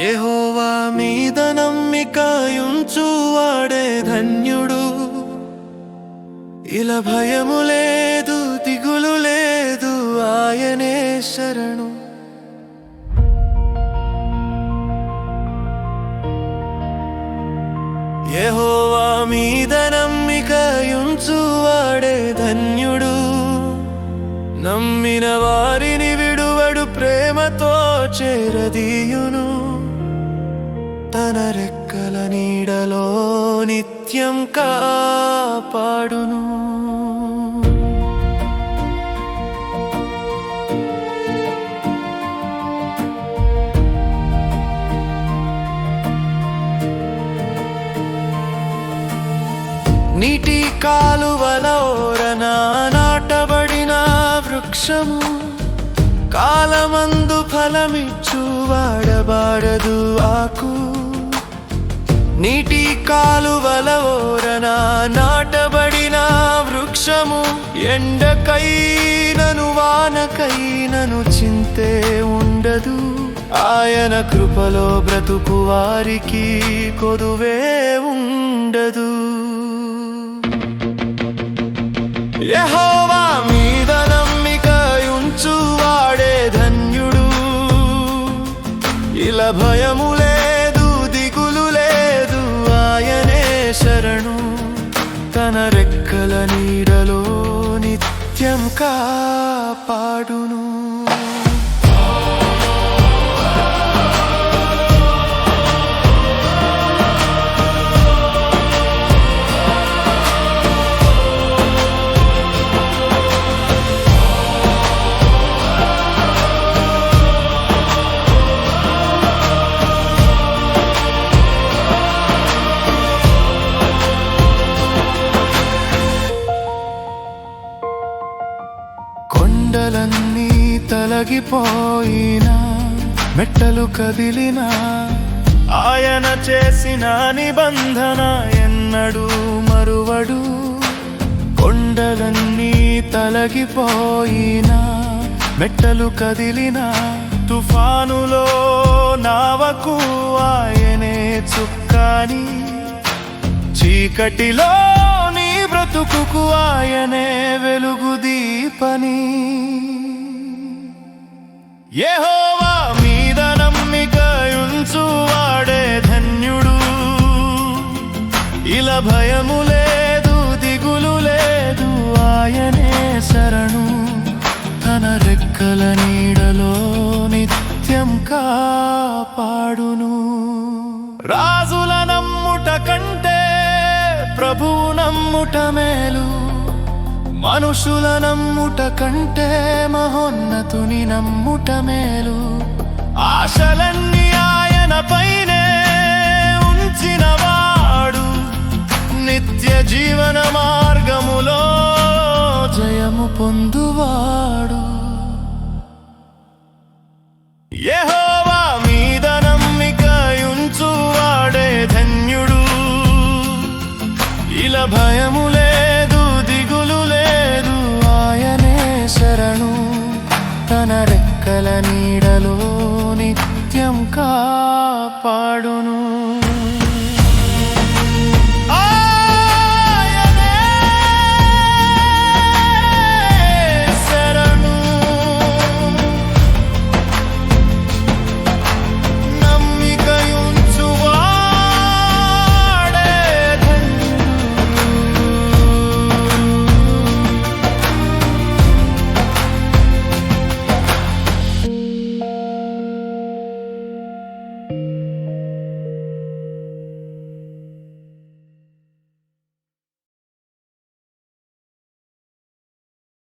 యహోవా మీద నమ్మికాయుంచువాడే ధన్యుడు. ఇలా భయము లేదు దిగులు లేదు ఆయనే శరణు. యహోవా మీద నమ్మికయుంచువాడే ధన్యుడు. నమ్మిన వారిని విడువడు ప్రేమతో చేరదీయును. తన రెక్కల నీడలో నిత్యం కాపాడును. నీటి కాలువల ఓరన నాటబడిన వృక్షము కాలమందు ఫలమిచ్చు వాడబాడదు ఆకు. నీటి కాలువల ఓరన నాటబడిన వృక్షము ఎండకైనను వానకైనను చింతే ఉండదు. ఆయన కృపలో బ్రతుకు వారికి కొదువే ఉండదు. యహో శరణు తన రెక్కల నీడలో నిత్యం కాపాడును. కొండలన్నీ తలగిపోయినా మెట్టలు కదిలినా ఆయన చేసిన నిబంధన ఎన్నడూ మరువడు. కొండలన్నీ తలగిపోయినా మెట్టలు కదిలినా తుఫానులో నావకు ఆయనే చుక్కాని చీకటిలో నీ బ్రతుకుకు ఆయనే వెలుగు దీపని. యెహోవా మీద నమ్మికయుంచు వాడే ధన్యుడు. ఇలా భయము లేదు దిగులు లేదు ఆయనే శరణు. తన రెక్కల నీడలో నిత్యం కాపాడును. రాజుల నమ్ముట కంటే ప్రభువు నమ్ముట మేలు. మనుషుల నమ్ముట కంటే మహోన్నతుని నమ్ముట మేలు. ఆశలన్నీ ఆయన పైనే ఉంచినవాడు. నిత్య జీవన మార్గములో జయము పొందు నీడలో నిత్యం కాపాడును.